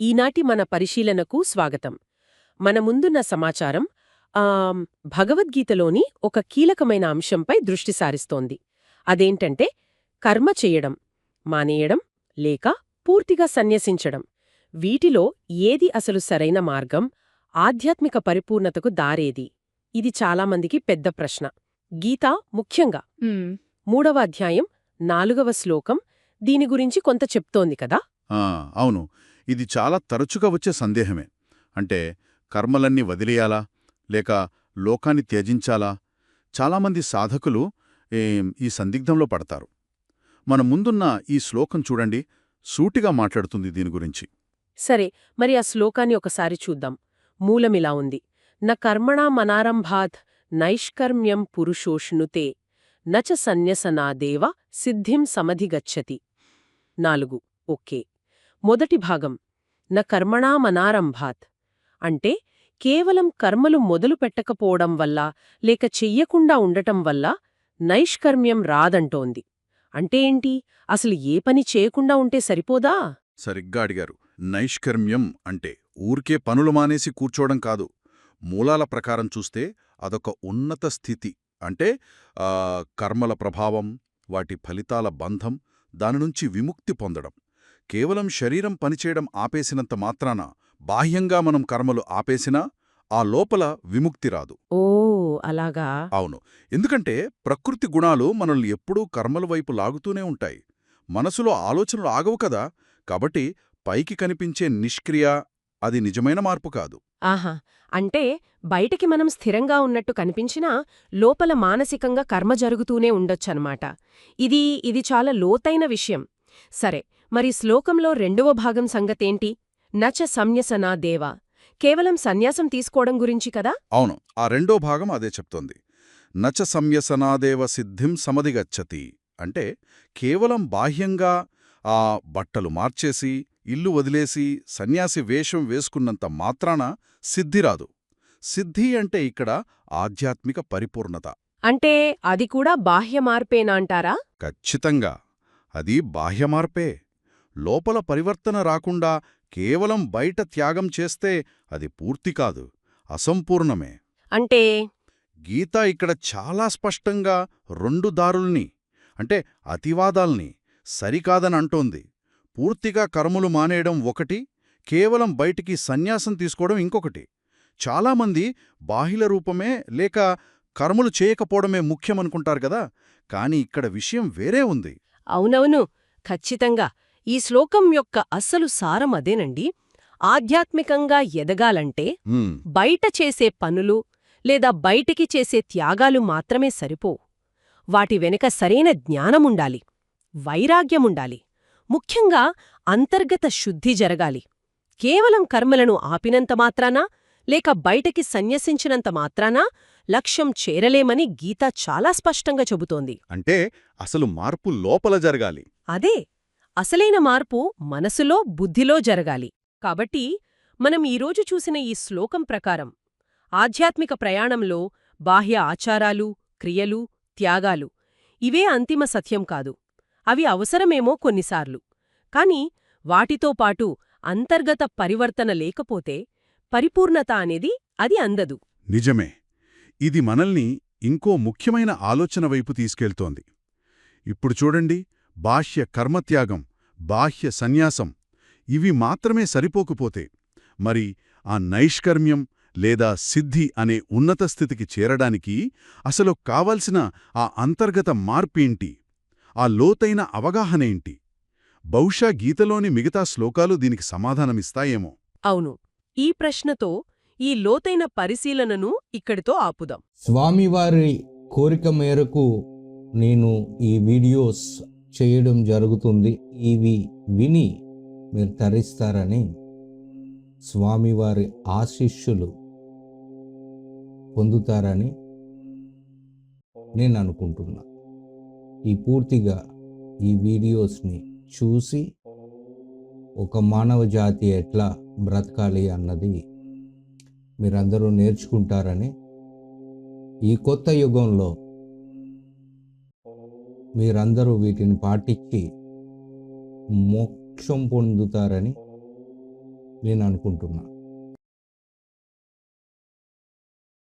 ఈనాటి మన పరిశీలనకు స్వాగతం. మన ముందున్న సమాచారం భగవద్గీతలోని ఒక కీలకమైన అంశంపై దృష్టి సారిస్తోంది. అదేంటంటే కర్మ చేయడం మానేయడం లేక పూర్తిగా సన్యసించడం. వీటిలో ఏది అసలు సరైన మార్గం ఆధ్యాత్మిక పరిపూర్ణతకు దారేది? ఇది చాలామందికి పెద్ద ప్రశ్న. గీత ముఖ్యంగా మూడవ అధ్యాయం నాలుగవ శ్లోకం దీని గురించి కొంత చెప్తోంది కదా? ఆ, అవును. ఇది చాలా తరచుగా వచ్చే సందేహమే. అంటే కర్మలన్నీ వదిలేయాలా? లేక లోకాన్ని త్యజించాలా? చాలామంది సాధకులు ఏం, ఈ సందిగ్ధంలో పడతారు. మన ముందున్న ఈ శ్లోకం చూడండి. సూటిగా మాట్లాడుతుంది దీని గురించి. సరే మరి ఆ శ్లోకాన్ని ఒకసారి చూద్దాం. మూలమిలా ఉంది. న కర్మణా మనారంభాత్ నైష్కర్మ్యం పురుషోష్ణుతే నచ సన్యసనాదేవ సిద్ధిం సమధిగచ్చతి. నాలుగు. ఓకే. మొదటి భాగం. న కర్మణామనారంభాత్ అంటే కేవలం కర్మలు మొదలు పెట్టకపోవడం వల్ల లేక చెయ్యకుండా ఉండటం వల్ల నైష్కర్మ్యం రాదంటోంది. అంటే ఏంటి? అసలు ఏ పని చేయకుండా ఉంటే సరిపోదా? సరిగ్గా అడిగారు. నైష్కర్మ్యం అంటే ఊరికే పనులు మానేసి కూర్చోవడం కాదు. మూలాల ప్రకారం చూస్తే అదొక ఉన్నత స్థితి. అంటే కర్మల ప్రభావం వాటి ఫలితాల బంధం దాని నుంచి విముక్తి పొందడం. కేవలం శరీరం పనిచేయడం ఆపేసినంత మాత్రాన బాహ్యంగా మనం కర్మలు ఆపేసినా ఆ లోపల విముక్తి రాదు. ఓ అలాగా? అవును. ఎందుకంటే ప్రకృతి గుణాలు మనల్ని ఎప్పుడూ కర్మల వైపు లాగుతూనే ఉంటాయి. మనసులో ఆలోచనలు ఆగవు కదా! కాబట్టి పైకి కనిపించే నిష్క్రియ అది నిజమైన మార్పు కాదు. ఆహా! అంటే బయటికి మనం స్థిరంగా ఉన్నట్టు కనిపించినా లోపల మానసికంగా కర్మ జరుగుతూనే ఉండొచ్చనమాట. ఇది ఇది చాలా లోతైన విషయం. సరే మరి శ్లోకంలో రెండవ భాగం సంగతేంటి? నచ సంన్యసనా దేవా. కేవలం సన్యాసం తీసుకోవడం గురించి కదా? అవును ఆ రెండో భాగం అదే చెప్తోంది. నచ సంయసనాదేవ సిద్ధిం సమధిగచ్చతి. అంటే కేవలం బాహ్యంగా ఆ బట్టలు మార్చేసి ఇల్లు వదిలేసి సన్యాసి వేషం వేసుకున్నంత మాత్రాన సిద్ధిరాదు సిద్ధి అంటే ఇక్కడ ఆధ్యాత్మిక పరిపూర్ణత. అంటే అది కూడా బాహ్య మార్పేనా అంటారా? ఖచ్చితంగా. అది బాహ్యమార్పే. లోపల పరివర్తన రాకుండా కేవలం బయట త్యాగం చేస్తే అది పూర్తి కాదు అసంపూర్ణమే. అంటే? గీత ఇక్కడ చాలా స్పష్టంగా రెండు దారుల్ని అంటే అతివాదాల్ని సరికాదని అంటోంది. పూర్తిగా కర్మలు మానేయడం ఒకటి కేవలం బయటికి సన్యాసం తీసుకోవడం ఇంకొకటి. చాలామంది బాహిల రూపమే లేక కర్మలు చేయకపోవడమే ముఖ్యమనుకుంటారు కదా కాని ఇక్కడ విషయం వేరే ఉంది. అవునవును ఖచ్చితంగా. ఈ శ్లోకం యొక్క అస్సలు సారం అదేనండి. ఆధ్యాత్మికంగా ఎదగాలంటే బయట చేసే పనులు లేదా బయటికి చేసే త్యాగాలు మాత్రమే సరిపోవు వాటి వెనుక సరైన జ్ఞానముండాలి వైరాగ్యముండాలి. ముఖ్యంగా అంతర్గత శుద్ధి జరగాలి. కేవలం కర్మలను ఆపినంత మాత్రాన లేక బయటకి సన్యసించినంత మాత్రాన లక్ష్యం చేరలేమని గీత చాలా స్పష్టంగా చెబుతోంది. అంటే అసలు మార్పు లోపల జరగాలి. అదే అసలైన మార్పు మనసులో బుద్ధిలో జరగాలి. కాబట్టి మనం ఈరోజు చూసిన ఈ శ్లోకం ప్రకారం ఆధ్యాత్మిక ప్రయాణంలో బాహ్య ఆచారాలు క్రియలు త్యాగాలు ఇవే అంతిమ సత్యం కాదు. అవి అవసరమేమో కొన్నిసార్లు. కాని వాటితో పాటు అంతర్గత పరివర్తన లేకపోతే పరిపూర్ణత అనేది అది అందదు. నిజమే. ఇది మనల్ని ఇంకో ముఖ్యమైన ఆలోచన వైపు తీసుకెళ్తోంది. ఇప్పుడు చూడండి బాహ్య కర్మత్యాగం బాహ్య సన్యాసం ఇవి మాత్రమే సరిపోకపోతే మరి ఆ నైష్కర్మ్యం లేదా సిద్ధి అనే ఉన్నత స్థితికి చేరడానికి అసలు కావలసిన ఆ అంతర్గత మార్పేంటి ఆ లోతైన అవగాహనేంటి బహుశా గీతలోని మిగతా శ్లోకాలు దీనికి సమాధానమిస్తాయేమో. అవును. ఈ ప్రశ్నతో ఈ లోతైన పరిశీలనను ఇక్కడితో ఆపుదాం. స్వామివారి కోరిక మేరకు నేను ఈ వీడియోస్ చేయడం జరుగుతుంది. ఇవి విని మీరు తరిస్తారని స్వామివారి ఆశిష్యులు పొందుతారని నేను అనుకుంటున్నా. ఈ పూర్తిగా ఈ వీడియోస్ని చూసి ఒక మానవ జాతి ఎట్లా బ్రతకాలి అన్నది మీరందరూ నేర్చుకుంటారని ఈ కొత్త యుగంలో మీరందరూ వీటిని పాటించి మోక్షం పొందుతారని నేను అనుకుంటున్నాను